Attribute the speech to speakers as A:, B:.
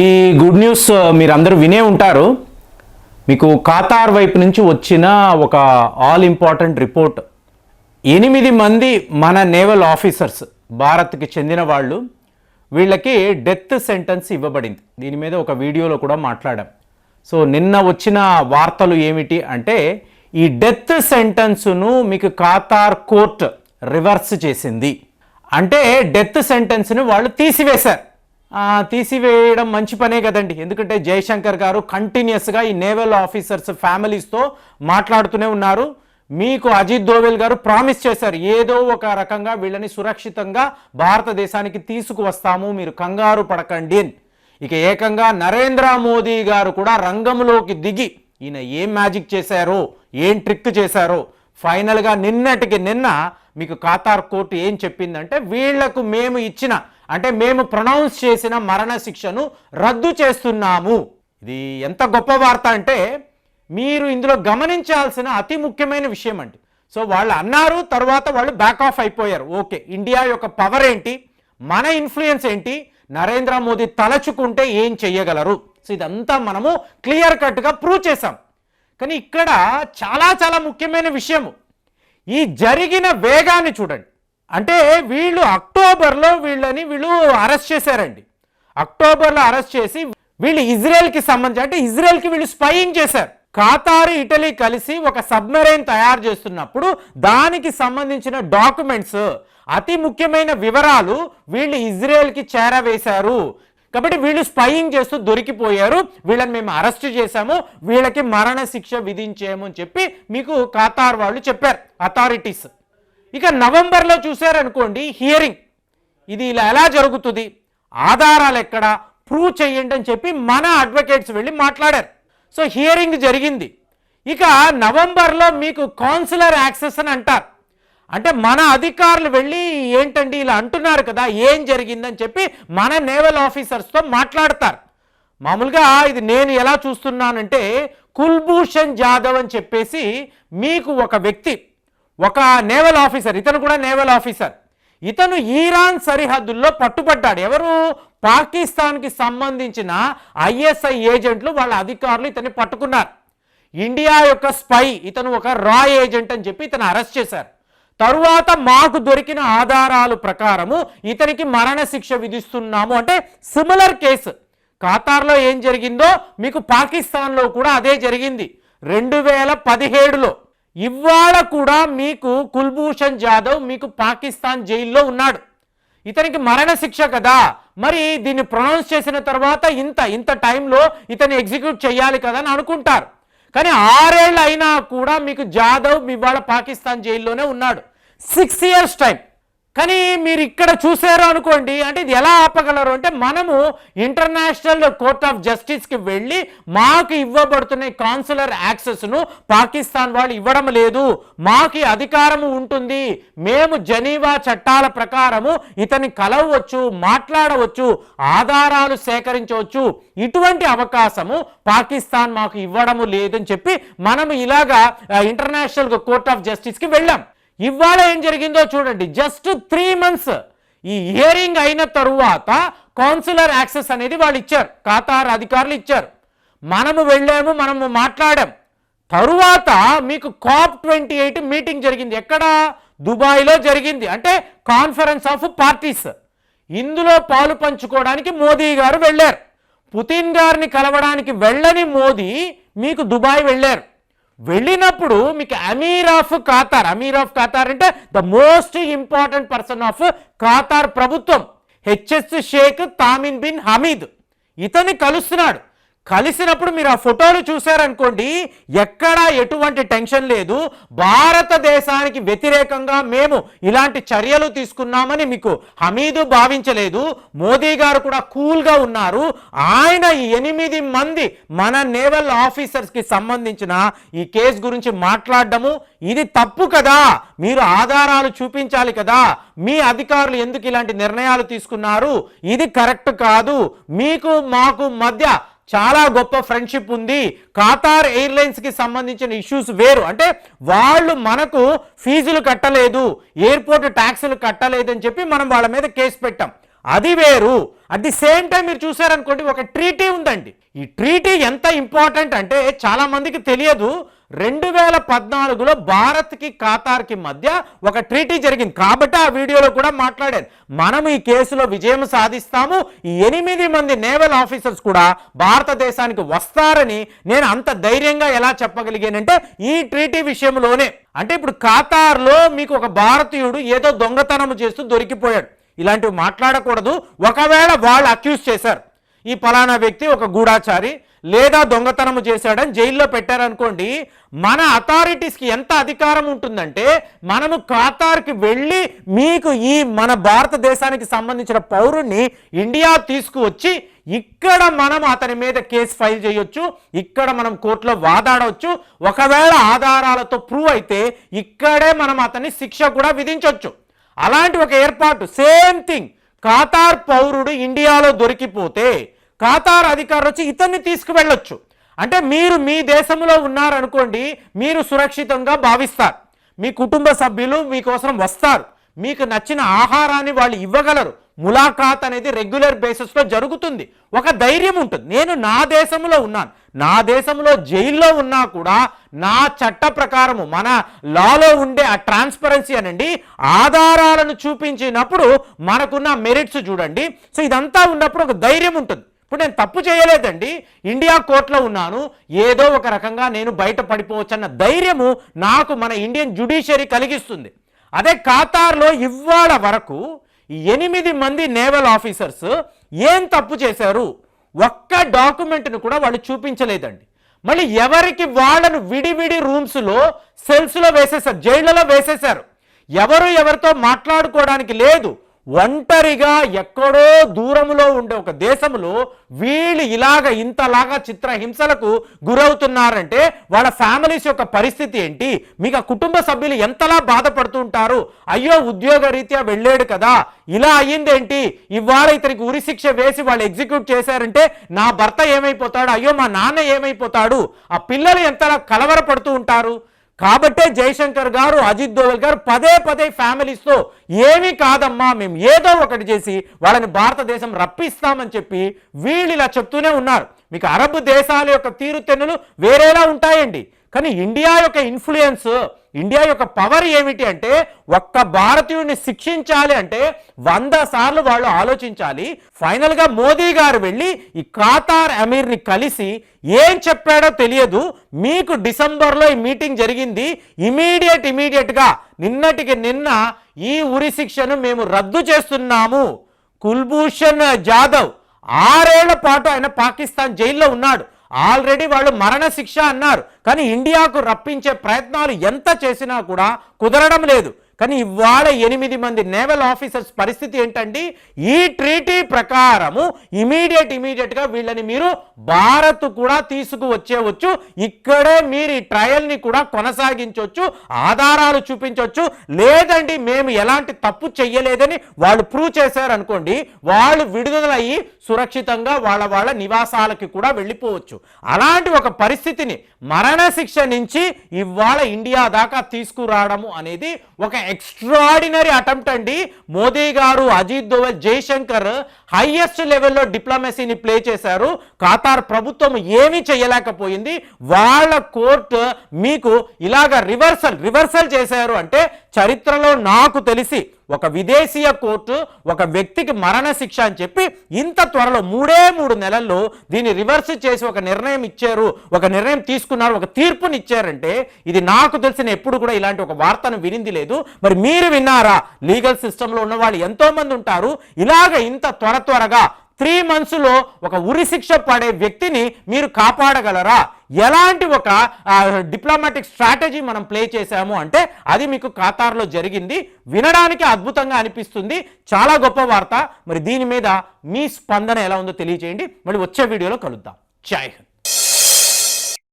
A: ఈ good news మీరు అందరూ వినే ఉంటారు. మీకు ఖాతార్ వైపు నుంచి వచ్చిన ఒక ఆల్ ఇంపార్టెంట్ రిపోర్ట్. ఎనిమిది మంది మన నేవల్ ఆఫీసర్స్ భారత్కి చెందిన వాళ్ళు వీళ్ళకి డెత్ సెంటెన్స్ ఇవ్వబడింది. దీని మీద ఒక వీడియోలో కూడా మాట్లాడాం. సో నిన్న వచ్చిన వార్తలు ఏమిటి అంటే ఈ డెత్ సెంటెన్స్ను మీకు ఖాతార్ కోర్ట్ రివర్స్ చేసింది. అంటే డెత్ సెంటెన్స్ని వాళ్ళు తీసివేశారు. తీసివేయడం మంచి పనే కదండి. ఎందుకంటే జయశంకర్ గారు కంటిన్యూస్గా ఈ నేవల్ ఆఫీసర్స్ ఫ్యామిలీస్తో మాట్లాడుతూనే ఉన్నారు. మీకు అజిత్ దోవెల్ గారు ప్రామిస్ చేశారు. ఏదో ఒక రకంగా వీళ్ళని సురక్షితంగా భారతదేశానికి తీసుకువస్తాము. మీరు కంగారు పడకండి ఇక ఏకంగా నరేంద్ర మోదీ గారు కూడా రంగంలోకి దిగి ఈయన ఏం మ్యాజిక్ చేశారో ఏం ట్రిక్ చేశారో ఫైనల్గా నిన్నటికి నిన్న మీకు ఖాతార్ కోర్టు ఏం చెప్పిందంటే వీళ్ళకు మేము ఇచ్చిన అంటే మేము ప్రొనౌన్స్ చేసిన మరణ శిక్షను రద్దు చేస్తున్నాము. ఇది ఎంత గొప్ప వార్త అంటే మీరు ఇందులో గమనించాల్సిన అతి ముఖ్యమైన విషయం అండి. సో వాళ్ళు అన్నారు తర్వాత వాళ్ళు బ్యాక్ ఆఫ్ అయిపోయారు. ఓకే ఇండియా యొక్క పవర్ ఏంటి? మన ఇన్ఫ్లుయెన్స్ ఏంటి? నరేంద్ర మోదీ తలచుకుంటే ఏం చెయ్యగలరు? సో ఇదంతా మనము క్లియర్ కట్గా ప్రూవ్ చేశాం. కానీ ఇక్కడ చాలా చాలా ముఖ్యమైన విషయము. ఈ జరిగిన వేగాన్ని చూడండి. అంటే వీళ్ళు అక్టోబర్లో వీళ్ళని వీళ్ళు అరెస్ట్ చేశారండి. అక్టోబర్లో అరెస్ట్ చేసి వీళ్ళు ఇజ్రాయెల్కి సంబంధించి అంటే ఇజ్రాయెల్కి వీళ్ళు స్పైయింగ్ చేశారు. ఖాతార్ ఇటలీ కలిసి ఒక సబ్మెరైన్ తయారు చేస్తున్నప్పుడు దానికి సంబంధించిన డాక్యుమెంట్స్ అతి ముఖ్యమైన వివరాలు వీళ్ళు ఇజ్రాయెల్కి చేరవేశారు. కాబట్టి వీళ్ళు స్పైయింగ్ చేస్తూ దొరికిపోయారు. వీళ్ళని మేము అరెస్ట్ చేశాము. వీళ్ళకి మరణ శిక్ష విధించాము అని చెప్పి మీకు ఖాతార్ వాళ్ళు చెప్పారు. అథారిటీస్. ఇక నవంబర్లో చూశారనుకోండి హియరింగ్ ఇది ఇలా ఎలా జరుగుతుంది? ఆధారాలు ఎక్కడ? ప్రూవ్ చేయండి అని చెప్పి మన అడ్వకేట్స్ వెళ్ళి మాట్లాడారు. సో హియరింగ్ జరిగింది. ఇక నవంబర్లో మీకు కౌన్సిలర్ యాక్సెస్ అని అంటారు. అంటే మన అధికారులు వెళ్ళి ఏంటండి ఇలా అంటున్నారు కదా ఏం జరిగిందని చెప్పి మన నేవల్ ఆఫీసర్స్తో మాట్లాడతారు. మామూలుగా ఇది నేను ఎలా చూస్తున్నానంటే కుల్భూషణ్ జాదవ్ అని చెప్పేసి మీకు ఒక వ్యక్తి ఒక నేవల్ ఆఫీసర్ ఇతను కూడా నేవల్ ఆఫీసర్. ఇతను ఈరాన్ సరిహద్దుల్లో పట్టుబడ్డాడు. ఎవరు? పాకిస్తాన్కి సంబంధించిన ఐఎస్ఐ ఏజెంట్లు వాళ్ళ అధికారులు ఇతన్ని పట్టుకున్నారు. ఇండియా యొక్క స్పై ఇతను ఒక రా ఏజెంట్ అని చెప్పి ఇతను అరెస్ట్ చేశారు. తరువాత మాకు దొరికిన ఆధారాలు ప్రకారము ఇతనికి మరణశిక్ష విధిస్తున్నాము. అంటే సిమిలర్ కేసు. ఖాతార్లో ఏం జరిగిందో మీకు పాకిస్తాన్లో కూడా అదే జరిగింది. రెండు వేల పదిహేడులో. ఇవాళ కూడా మీకు కుల్భూషణ్ జాదవ్ మీకు పాకిస్తాన్ జైల్లో ఉన్నాడు. ఇతనికి మరణ శిక్ష కదా. మరి దీన్ని ప్రొనౌన్స్ చేసిన తర్వాత ఇంత ఇంత టైంలో ఇతని ఎగ్జిక్యూట్ చేయాలి కదా అని అనుకుంటారు. కానీ ఆరేళ్ళు అయినా కూడా మీకు జాదవ్ ఇవాళ పాకిస్తాన్ జైల్లోనే ఉన్నాడు. సిక్స్ ఇయర్స్ టైం కానీ మీరు ఇక్కడ చూసారు అనుకోండి అంటే ఇది ఎలా ఆపగలరు? అంటే మనము ఇంటర్నేషనల్ కోర్ట్ ఆఫ్ జస్టిస్కి వెళ్ళి మాకు ఇవ్వబడుతున్న కాన్సులర్ యాక్సెస్ను పాకిస్తాన్ వాళ్ళు ఇవ్వడం లేదు. మాకు అధికారము ఉంటుంది. మేము జనీవా చట్టాల ప్రకారము ఇతని కలవచ్చు మాట్లాడవచ్చు ఆధారాలు సేకరించవచ్చు. ఇటువంటి అవకాశము పాకిస్తాన్ మాకు ఇవ్వడము లేదని చెప్పి మనము ఇలాగా ఇంటర్నేషనల్ కోర్ట్ ఆఫ్ జస్టిస్కి వెళ్ళాం. ఇవాళ ఏం జరిగిందో చూడండి. జస్ట్ త్రీ మంత్స్ ఈ హియరింగ్ అయిన తరువాత కౌన్సిలర్ యాక్సెస్ అనేది వాళ్ళు ఇచ్చారు. ఖాతార్ అధికారులు ఇచ్చారు. మనము వెళ్ళాము మనము మాట్లాడాం. తరువాత మీకు కాప్ ట్వంటీ ఎయిట్ మీటింగ్ జరిగింది. ఎక్కడ? దుబాయ్లో జరిగింది. అంటే కాన్ఫరెన్స్ ఆఫ్ పార్టీస్. ఇందులో పాలు పంచుకోవడానికి మోదీ గారు వెళ్ళారు. పుతిన్ గారిని కలవడానికి వెళ్ళని మోదీ మీకు దుబాయ్ వెళ్ళారు. వెళ్ళినప్పుడు మీకు emir of Qatar emir of Qatar అంటే the most important person of Qatar ప్రభుత్వం. HS Sheikh Tamim bin Hamad. ఇతన్ని కలుస్తున్నాడు. కలిసినప్పుడు మీరు ఆ ఫోటోలు చూశారనుకోండి ఎక్కడా ఎటువంటి టెన్షన్ లేదు. భారతదేశానికి వ్యతిరేకంగా మేము ఇలాంటి చర్యలు తీసుకున్నామని మీకు హమీదు భావించలేదు. మోదీ గారు కూడా కూల్గా ఉన్నారు. ఆయన ఈ ఎనిమిది మంది మన నేవల్ ఆఫీసర్స్కి సంబంధించిన ఈ కేసు గురించి మాట్లాడడము ఇది తప్పు కదా. మీరు ఆధారాలు చూపించాలి కదా. మీ అధికారులు ఎందుకు ఇలాంటి నిర్ణయాలు తీసుకున్నారు? ఇది కరెక్ట్ కాదు. మీకు మాకు మధ్య చాలా గొప్ప ఫ్రెండ్షిప్ ఉంది. ఖాతార్ ఎయిర్లైన్స్కి సంబంధించిన ఇష్యూస్ వేరు. అంటే వాళ్ళు మనకు ఫీజులు కట్టలేదు ఎయిర్పోర్ట్ ట్యాక్సులు కట్టలేదు అని చెప్పి మనం వాళ్ళ మీద కేసు పెట్టాం. అది వేరు. అట్ ది సేమ్ టైం మీరు చూసారనుకోండి ఒక ట్రీటీ ఉందండి. ఈ ట్రీటీ ఎంత ఇంపార్టెంట్ అంటే చాలా మందికి తెలియదు రెండు వేల పద్నాలుగులో భారత్కి ఖాతార్కి మధ్య ఒక ట్రీటీ జరిగింది. కాబట్టి ఆ వీడియోలో కూడా మాట్లాడాను. మనం ఈ కేసులో విజయం సాధిస్తాము. ఈ ఎనిమిది మంది నేవల్ ఆఫీసర్స్ కూడా భారతదేశానికి వస్తారని నేను అంత ధైర్యంగా ఎలా చెప్పగలిగానంటే ఈ ట్రీటీ విషయంలోనే. అంటే ఇప్పుడు ఖాతార్లో మీకు ఒక భారతీయుడు ఏదో దొంగతనం చేస్తూ దొరికిపోయాడు. ఇలాంటివి మాట్లాడకూడదు. ఒకవేళ వాళ్ళు అక్యూజ్ చేశారు. ఈ పలానా వ్యక్తి ఒక గూఢాచారి లేదా దొంగతనం చేశాడని జైల్లో పెట్టారనుకోండి మన అథారిటీస్కి ఎంత అధికారం ఉంటుందంటే మనము ఖాతార్కి వెళ్ళి మీకు ఈ మన భారతదేశానికి సంబంధించిన పౌరుణ్ణి ఇండియా తీసుకువచ్చి ఇక్కడ మనం అతని మీద కేసు ఫైల్ చేయొచ్చు ఇక్కడ మనం కోర్టులో వాదాడవచ్చు ఒకవేళ ఆధారాలతో ప్రూవ్ అయితే ఇక్కడే మనం అతన్ని శిక్ష కూడా విధించవచ్చు అలాంటి ఒక ఏర్పాటు సేమ్ థింగ్. ఖాతార్ పౌరుడు ఇండియాలో దొరికిపోతే ఖాతార్ అధికారులు వచ్చి ఇతన్ని తీసుకువెళ్ళొచ్చు. అంటే మీరు మీ దేశంలో ఉన్నారనుకోండి మీరు సురక్షితంగా భావిస్తారు. మీ కుటుంబ సభ్యులు మీకోసం వస్తారు. మీకు నచ్చిన ఆహారాన్ని వాళ్ళు ఇవ్వగలరు. ములాఖాత్ అనేది రెగ్యులర్ బేసిస్లో జరుగుతుంది. ఒక ధైర్యం ఉంటుంది. నేను నా దేశంలో ఉన్నాను. నా దేశంలో జైల్లో ఉన్నా కూడా నా చట్ట ప్రకారము మన లాలో ఉండే ఆ ట్రాన్స్పరెన్సీ అనండి ఆధారాలను చూపించినప్పుడు మనకున్న మెరిట్స్ చూడండి. సో ఇదంతా ఉన్నప్పుడు ఒక ధైర్యం ఉంటుంది. ఇప్పుడు నేను తప్పు చేయలేదండి. ఇండియా కోర్టులో ఉన్నాను. ఏదో ఒక రకంగా నేను బయట పడిపోవచ్చన్న ధైర్యము నాకు మన ఇండియన్ జుడిషియరీ కలిగిస్తుంది. అదే ఖాతార్లో ఇవాళ వరకు ఎనిమిది మంది నేవల్ ఆఫీసర్స్ ఏం తప్పు చేశారు? ఒక్క డాక్యుమెంట్ను కూడా వాళ్ళు చూపించలేదండి. మళ్ళీ ఎవరికి వాళ్ళను విడివిడి రూమ్స్లో సెల్స్లో వేసేసారు జైళ్ళలో వేసేశారు? ఎవరు ఎవరితో మాట్లాడుకోవడానికి లేదు. ఒంటరిగా ఎక్కడో దూరములో ఉండే ఒక దేశంలో వీళ్ళు ఇలాగ ఇంతలాగా చిత్రహింసలకు గురవుతున్నారంటే వాళ్ళ ఫ్యామిలీస్ యొక్క పరిస్థితి ఏంటి? మీకు ఆ కుటుంబ సభ్యులు ఎంతలా బాధపడుతుంటారు? అయ్యో ఉద్యోగ రీత్యా వెళ్ళాడు కదా. ఇలా అయ్యిందేంటి? ఇవాళ ఇతనికి ఉరిశిక్ష వేసి వాళ్ళు ఎగ్జిక్యూట్ చేశారంటే నా భర్త ఏమైపోతాడు? అయ్యో మా నాన్న ఏమైపోతాడు? ఆ పిల్లలు ఎంతలా కలవరపడుతూ ఉంటారు? కాబట్టే జయశంకర్ గారు అజిత్ దోవల్ గారు పదే పదే ఫ్యామిలీస్తో ఏమీ కాదమ్మా మేము ఏదో ఒకటి చేసి వాళ్ళని భారతదేశం రప్పిస్తామని చెప్పి వీళ్ళు ఇలా చెప్తూనే ఉన్నారు. మీకు అరబ్ దేశాల యొక్క తీరుతెన్నులు వేరేలా ఉంటాయండి. కానీ ఇండియా యొక్క ఇన్ఫ్లుయెన్స్ ఇండియా యొక్క పవర్ ఏమిటి అంటే ఒక్క భారతీయుడిని శిక్షించాలి అంటే వంద సార్లు వాళ్ళు ఆలోచించాలి. ఫైనల్గా మోదీ గారు వెళ్ళి ఈ ఖాతార్ అమీర్ని కలిసి ఏం చెప్పాడో తెలియదు. మీకు డిసెంబర్లో ఈ మీటింగ్ జరిగింది. ఇమీడియట్ ఇమీడియట్గా నిన్నటికి నిన్న ఈ ఉరి శిక్షను మేము రద్దు చేస్తున్నాము. కుల్భూషణ్ జాదవ్ ఆరేళ్ళ పాటు ఆయన పాకిస్తాన్ జైల్లో ఉన్నాడు. ఆల్రెడీ వాళ్ళు మరణ శిక్ష అన్నారు. కానీ ఇండియాకు రప్పించే ప్రయత్నాలు ఎంత చేసినా కూడా కుదరడం లేదు. కానీ ఇవాళ ఎనిమిది మంది నేవల్ ఆఫీసర్స్ పరిస్థితి ఏంటండి? ఈ ట్రీటీ ప్రకారము ఇమీడియట్ ఇమీడియట్గా వీళ్ళని మీరు భారత్ కూడా తీసుకువచ్చేవచ్చు. ఇక్కడే మీరు ఈ ట్రయల్ని కూడా కొనసాగించవచ్చు ఆధారాలు చూపించవచ్చు. లేదండి మేము ఎలాంటి తప్పు చెయ్యలేదని వాళ్ళు ప్రూవ్ చేశారనుకోండి వాళ్ళు విడుదలయ్యి సురక్షితంగా వాళ్ళ వాళ్ళ నివాసాలకి కూడా వెళ్ళిపోవచ్చు. అలాంటి ఒక పరిస్థితిని మరణశిక్ష నుంచి ఇవాళ ఇండియా దాకా తీసుకురావడము అనేది ఒక ఎక్స్ట్రాడినరీ అటెంప్ట్ అండి. మోదీ గారు అజిత్ దోవల్ జయశంకర్ హైయెస్ట్ లెవెల్లో డిప్లొమసీని ప్లే చేశారు. ఖతార్ ప్రభుత్వం ఏమీ చేయలేకపోయింది. వాళ్ళ కోర్టు మీకు ఇలాగ రివర్సల్ రివర్సల్ చేశారు అంటే చరిత్రలో నాకు తెలిసి ఒక విదేశీయ కోర్టు ఒక వ్యక్తికి మరణశిక్ష అని చెప్పి ఇంత త్వరలో మూడే మూడు నెలల్లో దీన్ని రివర్స్ చేసి ఒక నిర్ణయం ఇచ్చారు. ఒక నిర్ణయం తీసుకున్నారు ఒక తీర్పుని ఇచ్చారంటే ఇది నాకు తెలిసిన ఎప్పుడు కూడా ఇలాంటి ఒక వార్తను వినింది లేదు. మరి మీరు విన్నారా? లీగల్ సిస్టంలో ఉన్న వాళ్ళు ఎంతో మంది ఉంటారు. ఇలాగ ఇంత త్వర త్వరగా త్రీ మంత్స్లో ఒక ఉరి శిక్ష పడే వ్యక్తిని మీరు కాపాడగలరా? ఎలాంటి ఒక డిప్లొమాటిక్ స్ట్రాటజీ మనం ప్లే చేశాము అంటే అది మీకు ఖాతార్లో జరిగింది వినడానికి అద్భుతంగా అనిపిస్తుంది చాలా గొప్ప వార్త. మరి దీని మీద మీ స్పందన ఎలా ఉందో తెలియజేయండి మళ్ళీ వచ్చే వీడియోలో కలుద్దాం. జై హింద్.